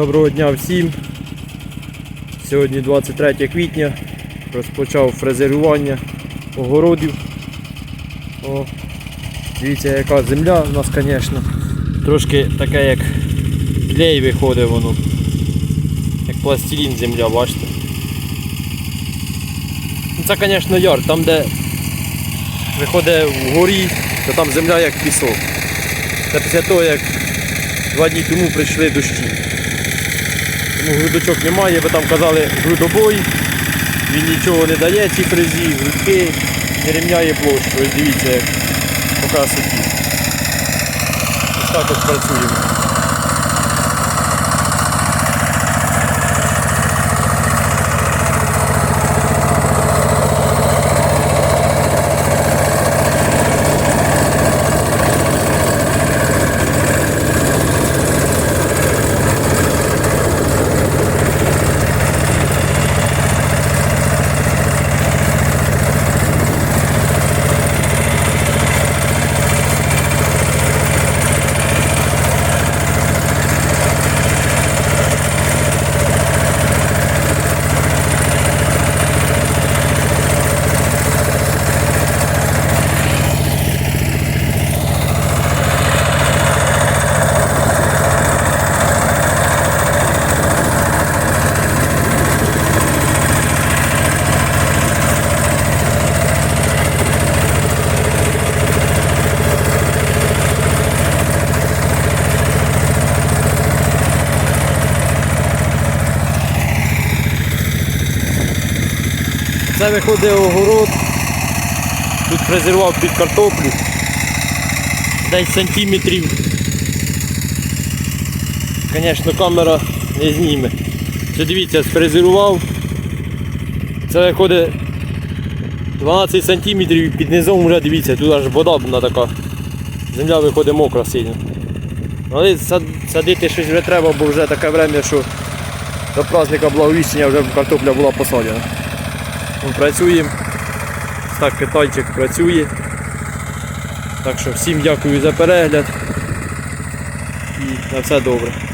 Доброго дня всім. Сьогодні 23 квітня. Розпочав фрезерування огородів. О, дивіться, яка земля у нас, звісно. Трошки таке, як клей виходить воно. Як пластилін земля, бачите. Ну, Це, звісно, яр, там де виходить вгорі, то там земля як пісок. Це після того, як два дні тому прийшли дощі. Тому грудочок немає, ви там казали грудобой, він нічого не дає ці фрезі, грудки, не рівняє площу. Ось дивіться, як суті. Ось так от працюємо. Це виходить огород. Тут фрезерував під картоплю. Десь сантиметрів. Звісно, камера не зніме. Це дивіться, сфрезерував. Це виходить 12 сантиметрів і під низом вже дивіться, тут аж вода була така. Земля виходить мокра сильно. Але садити щось вже треба, бо вже таке время, що до праздника благовіщення вже картопля була посаджена. Працюємо. Так, китайчик працює. Так що всім дякую за перегляд. І на все добре.